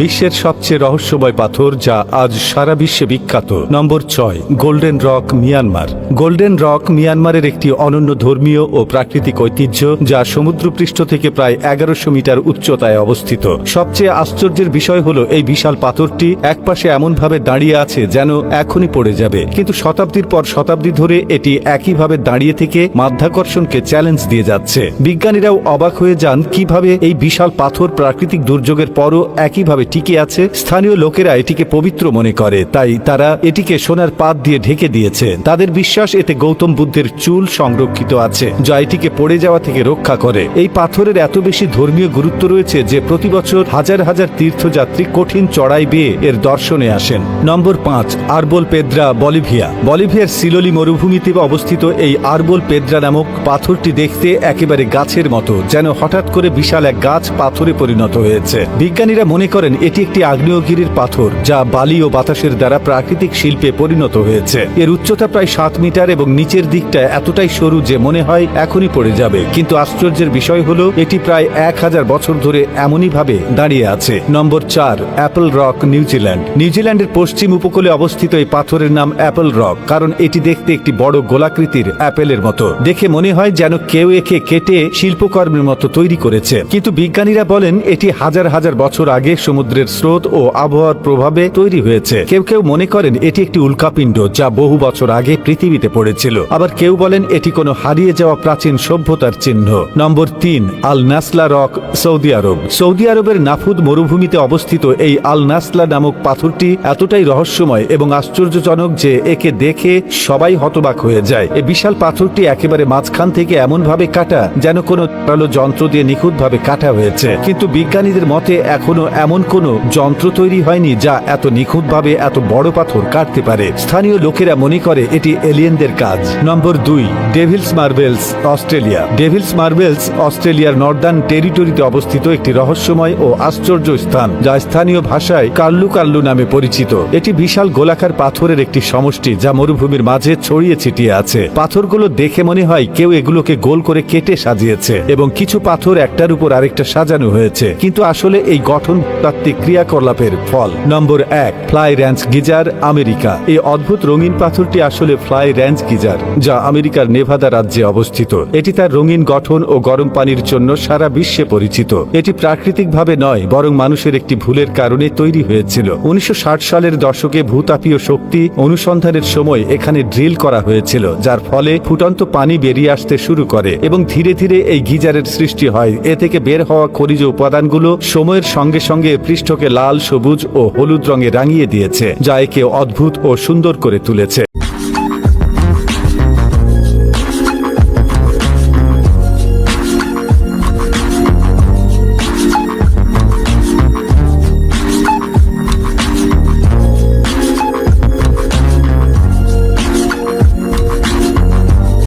বিশ্বের সবচেয়ে রহস্যময় পাথর যা আজ সারা বিশ্বে বিখ্যাত। নম্বর ছয়, golden rock, Myanmar. Golden rock, মিয়ানমারের একটি অনন্য ধর্মীয় ও প্রাকৃতিক ঐতিহ্য যা সমুদ্রপৃষ্ঠ থেকে প্রায় এগারোশো মিটার উচ্চতায় অবস্থিত। সবচেয়ে আশ্চর্যের বিষয় হলো এই বিশাল পাথরটি একপাশে এমনভাবে দাঁড়িয়ে আছে যেন এখনই পড়ে যাবে। কিন্তু শতাব্দীর পর শতাব্দী ধরে এটি একইভাবে দাঁড়িয়ে থেকে মাধ্যাকর্ষণকে চ্যালেঞ্জ দিয়ে যাচ্ছে। বিজ্ঞানীরাও অবাক হয়ে যান কীভাবে এই বিশাল পাথর প্রাকৃতিক দুর্যোগের পরও একইভাবে টিকে আছে। স্থানীয় লোকেরা এটিকে পবিত্র মনে করে। তাই তারা এটিকে সোনার পাত দিয়ে ঢেকে দিয়েছে। তাদের বিশ্বাস এতে গৌতম বুদ্ধের চুল সংরক্ষিত আছে, যা এটিকে পড়ে যাওয়া থেকে রক্ষা করে। এই পাথরের এত বেশি ধর্মীয় গুরুত্ব রয়েছে যে প্রতি বছর হাজার হাজার তীর্থযাত্রী কঠিন চড়াই বেয়ে এর দর্শনে আসেন। নম্বর পাঁচ, আরবোল পেদ্রা, বলিভিয়া। বলিভিয়ার সিলোলি মরুভূমিতে অবস্থিত এই আরবোল পেদ্রা নামক পাথরটি দেখতে একেবারে গাছের মতো, যেন হঠাৎ করে বিশাল এক গাছ পাথরে পরিণত হয়েছে। বিজ্ঞানীরা মনে করেন এটি একটি আগ্নেয়গিরির পাথর, যা বালি ও বাতাসের দ্বারা প্রাকৃতিক শিল্পে পরিণত হয়েছে। এর উচ্চতা প্রায় সাত মিটার এবং নিচের দিকটা এতটাই সরু যে মনে হয় এখনই পড়ে যাবে। কিন্তু আশ্চর্যের বিষয় হলো, এটি প্রায় এক হাজার বছর ধরে এমনই ভাবে দাঁড়িয়ে আছে। নম্বর চার, অ্যাপল রক নিউজিল্যান্ড নিউজিল্যান্ডের পশ্চিম উপকূলে অবস্থিত এই পাথরের নাম অ্যাপল রক, কারণ এটি দেখতে একটি বড় গোলাকৃতির অ্যাপেলের মতো। দেখে মনে হয় যেন কেউ একে কেটে শিল্পকর্মের মতো তৈরি করেছে। কিন্তু বিজ্ঞানীরা বলেন, এটি হাজার হাজার বছর আগে সমুদ্রের স্রোত ও আবহাওয়ার প্রভাবে তৈরি হয়েছে। কেউ কেউ মনে করেন এটি একটি উল্কাপিণ্ড যা বহু বছর আগে পৃথিবীতে পড়েছিল। আবার কেউ বলেন এটি কোনো হারিয়ে যাওয়া প্রাচীন সভ্যতার চিহ্ন। নম্বর তিন আল নাসলা রক, সৌদি আরব। সৌদি আরবের নাফুদ মরুভূমিতে অবস্থিত এই আল নাসলা নামক পাথরটি এতটাই রহস্যময় এবং আশ্চর্যজনক যে একে দেখে সবাই হতবাক হয়ে যায়। এই বিশাল পাথরটি একেবারে মাঝখান থেকে এমনভাবে কাটা যেন কোনো যন্ত্র দিয়ে নিখুঁতভাবে কাটা হয়েছে। কিন্তু বিজ্ঞানীদের মতে এখনও এমন কোনো যন্ত্র তৈরি হয়নি যা এত নিখুঁতভাবে এত বড় পাথর কাটতে পারে। স্থানীয় লোকেরা মনে করে এটি এলিয়েনদের কাজ। নম্বর দুই, Devils Marbles, Australia. Devils Marbles, অস্ট্রেলিয়ার নর্দার্ন টেরিটরিতে অবস্থিত একটি রহস্যময় ও আশ্চর্য স্থান, যা স্থানীয় ভাষায় কাল্লু কাল্লু নামে পরিচিত। এটি বিশাল গোলাকার পাথরের একটি সমষ্টি, যা মরুভূমির মাঝে ছড়িয়ে ছিটিয়ে আছে। পাথরগুলো দেখে মনে হয় কেউ এগুলোকে গোল করে কেটে সাজিয়েছে, এবং কিছু পাথর একটার উপর আরেকটা সাজানো হয়েছে। কিন্তু আসলে এই গঠন তাত্ত্বিক ক্রিয়াকলাপের ফল। নম্বর এক, ফ্লাই র্যাঞ্চ গিজার, আমেরিকা। এই অদ্ভুত রঙিন পাথরটি আসলে ফ্লাই র্যাঞ্চ গিজার, যা আমেরিকার নেভাদা রাজ্যে অবস্থিত। এটি তার রঙিন গঠন ও গরম পানির জন্য সারা বিশ্বে পরিচিত। এটি প্রাকৃতিকভাবে নয়, বরং মানুষের একটি ভুলের কারণে তৈরি হয়েছিল। উনিশশো ষাট সালের দশকে ভূতাপীয় শক্তি অনুসন্ধানের সময় এখানে ড্রিল করা হয়েছিল, যার ফলে ফুটন্ত পানি বেরিয়ে আসতে শুরু করে এবং ধীরে ধীরে এই গিজারের সৃষ্টি হয়। এ থেকে বের হওয়া খনিজ উপাদানগুলো সময়ের সঙ্গে সঙ্গে পৃষ্ঠকে লাল, সবুজ ও হলুদ রঙে রাঙিয়ে দিয়েছে, যা একে অদ্ভুত ও সুন্দর করে তুলেছে।